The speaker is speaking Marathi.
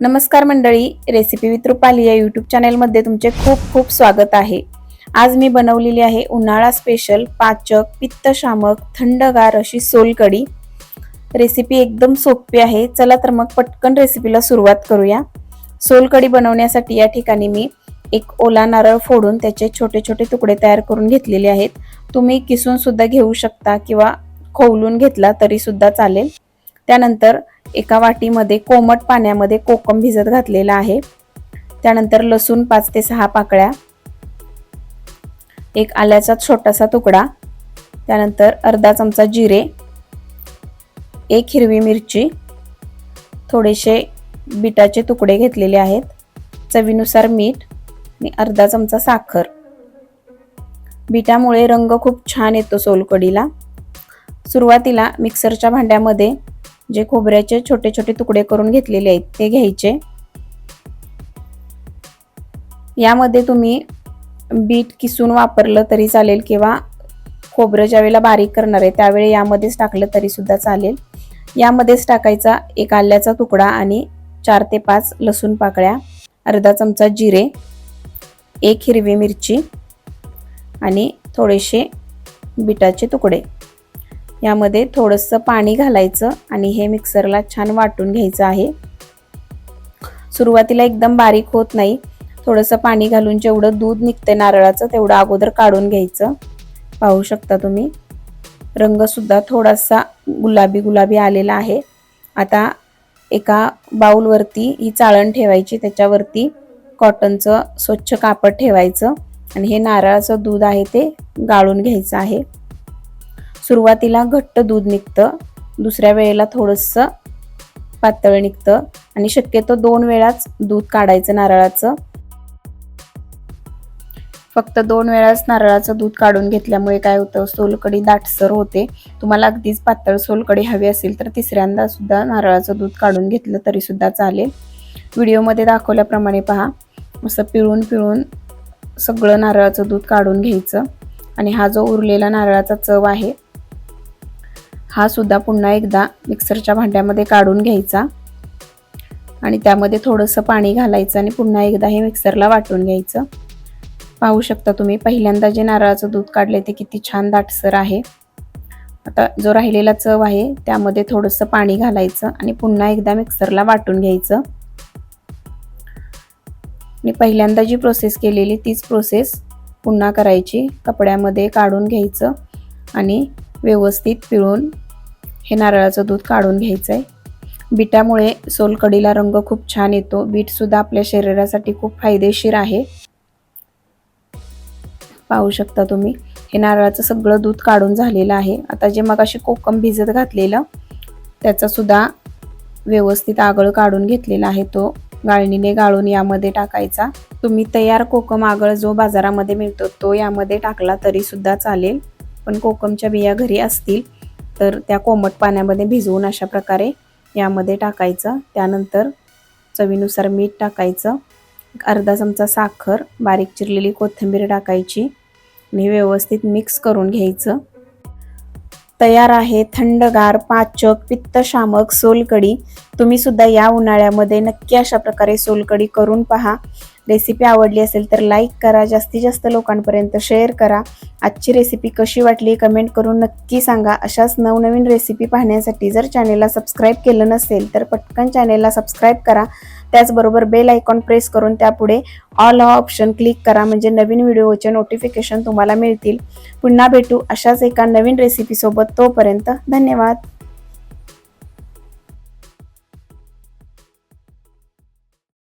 नमस्कार मंडळी रेसिपी विथ रुपाली या यूट्यूब चॅनलमध्ये तुमचे खूप खूप स्वागत आहे. आज मी बनवलेली आहे उन्हाळा स्पेशल पाचक पित्तशामक थंडगार अशी सोलकढी रेसिपी एकदम सोपी आहे. चला तर मग पटकन रेसिपीला सुरुवात करूया. सोलकढी बनवण्यासाठी या ठिकाणी मी एक ओला नारळ फोडून त्याचे छोटे छोटे तुकडे तयार करून घेतलेले आहेत. तुम्ही किसून सुद्धा घेऊ शकता किंवा खोवलून घेतला तरी सुद्धा चालेल. त्यानंतर एका वाटीमध्ये कोमट पाण्यामध्ये कोकम भिजत घातलेला आहे. त्यानंतर लसूण पाच ते सहा पाकळ्या एक आल्याचा छोटासा तुकडा त्यानंतर अर्धा चमचा जिरे एक हिरवी मिरची थोडेसे बिटाचे तुकडे घेतलेले आहेत चवीनुसार मीठ आणि अर्धा चमचा साखर. बिटामुळे रंग खूप छान येतो सोलकडीला. सुरुवातीला मिक्सरच्या भांड्यामध्ये जे खोबऱ्याचे छोटे छोटे तुकडे करून घेतलेले आहेत ते घ्यायचे. यामध्ये तुम्ही बीट किसून वापरलं तरी चालेल किंवा खोबरं ज्यावेळेला बारीक करणार आहे त्यावेळी यामध्येच टाकलं तरी सुद्धा चालेल. यामध्येच टाकायचा एक आल्याचा तुकडा आणि चार ते पाच लसूण पाकळ्या अर्धा चमचा जिरे एक हिरवी मिरची आणि थोडेसे बिटाचे तुकडे. यामध्ये थोडंसं पाणी घालायचं आणि हे मिक्सरला छान वाटून घ्यायचं आहे. सुरुवातीला एकदम बारीक होत नाही. थोडंसं पाणी घालून जेवढं दूध निघतं नारळाचं तेवढं अगोदर काढून घ्यायचं. पाहू शकता तुम्ही. रंगसुद्धा थोडासा गुलाबी गुलाबी आलेला आहे. आता एका बाऊलवरती ही चाळण ठेवायची त्याच्यावरती कॉटनचं स्वच्छ कापड ठेवायचं आणि हे नारळाचं दूध आहे ते गाळून घ्यायचं आहे. सुरुवातीला घट्ट दूध निघतं. दुसऱ्या वेळेला थोडंसं पातळ निघतं. आणि शक्यतो दोन वेळाच दूध काढायचं नारळाचं. फक्त दोन वेळाच नारळाचं दूध काढून घेतल्यामुळे काय होतं सोलकडी दाटसर होते. तुम्हाला अगदीच पातळ सोलकडी हवी असेल तर तिसऱ्यांदा सुद्धा नारळाचं दूध काढून घेतलं तरी सुद्धा चालेल. व्हिडिओमध्ये दाखवल्याप्रमाणे पहा असं पिळून पिळून सगळं नारळाचं दूध काढून घ्यायचं. आणि हा जो उरलेला नारळाचा चव आहे हा सुद्धा पुन्हा एकदा मिक्सरच्या भांड्यामध्ये काढून घ्यायचा. आणि त्यामध्ये थोडंसं पाणी घालायचं आणि पुन्हा एकदा हे मिक्सरला वाटून घ्यायचं. पाहू शकता तुम्ही पहिल्यांदा जे नारळाचं दूध काढले ते किती छान दाटसर आहे. आता जो राहिलेला चव आहे त्यामध्ये थोडंसं पाणी घालायचं आणि पुन्हा एकदा मिक्सरला वाटून घ्यायचं. आणि पहिल्यांदा जी प्रोसेस केलेली तीच प्रोसेस पुन्हा करायची. कपड्यामध्ये काढून घ्यायचं आणि व्यवस्थित पिळून हे नारळाचं दूध काढून घ्यायचं आहे बीटामुळे सोलकडीला रंग खूप छान येतो. बीटसुद्धा आपल्या शरीरासाठी खूप फायदेशीर आहे. पाहू शकता तुम्ही हे नारळाचं सगळं दूध काढून झालेलं आहे. आता जे मग अशी कोकम भिजत घातलेलं त्याचासुद्धा व्यवस्थित आगळ काढून घेतलेला आहे तो. गाळणीने गाळून यामध्ये टाकायचा. तुम्ही तयार कोकम आगळ जो बाजारामध्ये मिळतो तो यामध्ये टाकला तरीसुद्धा चालेल. पण कोकमच्या बिया घरी असतील तर त्या कोमट पाण्यामध्ये भिजवून अशा प्रकारे यामध्ये टाकायचं. त्यानंतर चवीनुसार मीठ टाकायचं. अर्धा चमचा साखर बारीक चिरलेली कोथिंबीर टाकायची आणि व्यवस्थित मिक्स करून घ्यायचं. तयार आहे थंडगार पाचक पित्तशामक सोलकडी तुम्ही सुद्धा या उन्हाळ्यामध्ये नक्की अशा प्रकारे सोलकडी करून पहा. रेसिपी आवडली असेल तर लाईक करा जास्तीत जास्त लोकांपर्यंत शेअर करा. आजची रेसिपी कशी वाटली कमेंट करून नक्की सांगा. अशाच नवनवीन रेसिपी पाहण्यासाठी जर चॅनेलला सबस्क्राईब केलं नसेल तर पटकन चॅनेलला सबस्क्राईब करा. त्याचबरोबर बेल आयकॉन प्रेस करून त्यापुढे ऑल हा ऑप्शन क्लिक करा. म्हणजे नवीन व्हिडिओचे नोटिफिकेशन तुम्हाला मिळतील. पुन्हा भेटू अशाच एका नवीन रेसिपीसोबत तोपर्यंत धन्यवाद.